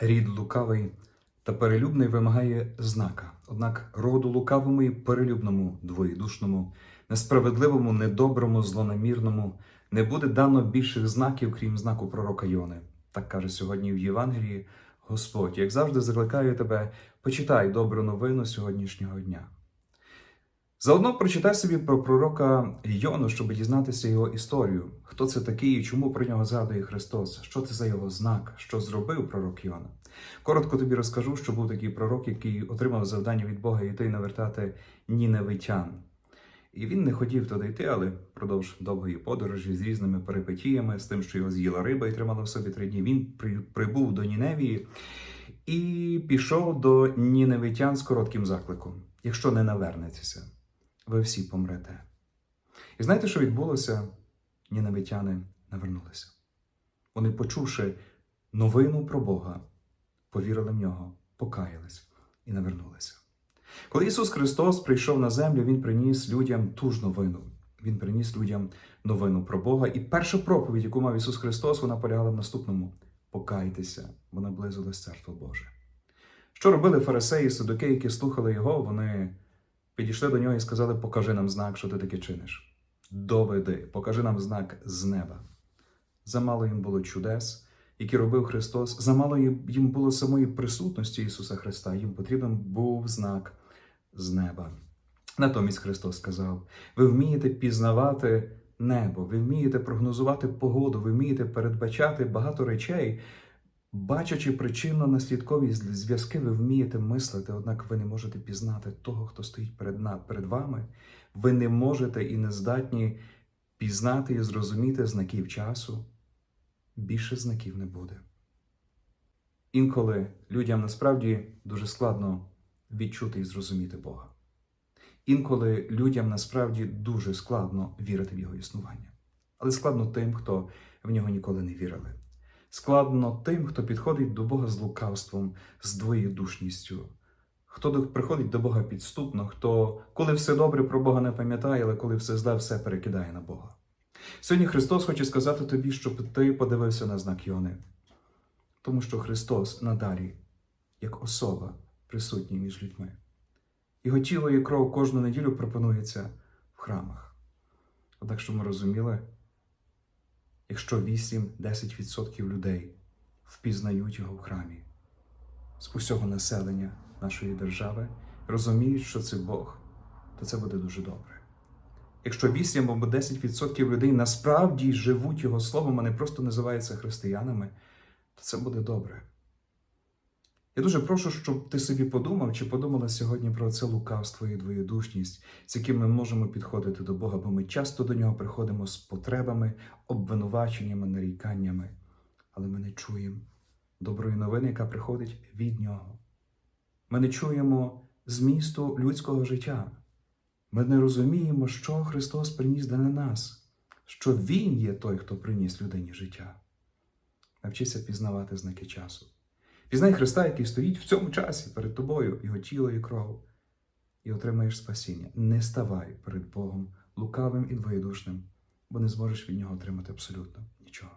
Рід лукавий та перелюбний вимагає знака. Однак роду лукавому і перелюбному, двоєдушному, несправедливому, недоброму, злонамірному не буде дано більших знаків, крім знаку пророка Йони. Так каже сьогодні в Євангелії Господь. Як завжди, закликаю тебе, почитай добру новину сьогоднішнього дня. Заодно прочитай собі про пророка Йону, щоб дізнатися його історію. Хто це такий і чому про нього згадує Христос? Що це за його знак? Що зробив пророк Йона? Коротко тобі розкажу, що був такий пророк, який отримав завдання від Бога йти навертати ніневитян. І він не хотів туди йти, але впродовж довгої подорожі з різними перипетіями, з тим, що його з'їла риба і тримала в собі три дні, він при- прибув до Ніневії і пішов до ніневитян з коротким закликом: якщо не навернетеся, ви всі помрете. І знаєте, що відбулося? Ніневитяни навернулися. Вони, почувши новину про Бога, повірили в нього, покаялись і навернулися. Коли Ісус Христос прийшов на землю, Він приніс людям ту ж новину. Він приніс людям новину про Бога. І перша проповідь, яку мав Ісус Христос, вона полягала в наступному: покайтеся, бо наблизилось Царство Боже. Що робили фарисеї і садуки, які слухали його, вони підійшли до нього і сказали: Покажи нам знак, що ти таке чиниш. Доведи, покажи нам знак з неба. Замало їм було чудес, які робив Христос, замало їм було самої присутності Ісуса Христа. Їм потрібен був знак з неба. Натомість Христос сказав: ви вмієте пізнавати небо, ви вмієте прогнозувати погоду, ви вмієте передбачати багато речей, бачачи причинно-наслідкові зв'язки, ви вмієте мислити, однак ви не можете пізнати того, хто стоїть перед, перед вами. Ви не можете і не здатні пізнати і зрозуміти знаків часу. Більше знаків не буде. Інколи людям насправді дуже складно відчути і зрозуміти Бога. Інколи людям насправді дуже складно вірити в його існування. Але складно тим, хто в нього ніколи не вірили. Складно тим, хто підходить до Бога з лукавством, з двоєдушністю, хто приходить до Бога підступно, хто, коли все добре про Бога не пам'ятає, але коли все зле, все перекидає на Бога. Сьогодні Христос хоче сказати тобі, щоб ти подивився на знак Йони. Тому що Христос надалі, як особа, присутній між людьми. Його тіло і кров кожну неділю пропонується в храмах. Однак, щоб ми розуміли, якщо 8-10% людей впізнають його в храмі з усього населення нашої держави, розуміють, що це Бог, то це буде дуже добре. Якщо 8 або 10% людей насправді живуть Його словом, а не просто називаються християнами, то це буде добре. Я дуже прошу, щоб ти собі подумав чи подумала сьогодні про це лукавство і двоєдушність, з яким ми можемо підходити до Бога, бо ми часто до нього приходимо з потребами, обвинуваченнями, наріканнями, але ми не чуємо доброї новини, яка приходить від нього. Ми не чуємо змісту людського життя. Ми не розуміємо, що Христос приніс для нас, що Він є той, хто приніс людині життя. Навчися пізнавати знаки часу. Пізнай Христа, який стоїть в цьому часі перед тобою, його тіло і кров, і отримаєш спасіння. Не ставай перед Богом лукавим і двоєдушним, бо не зможеш від нього отримати абсолютно нічого.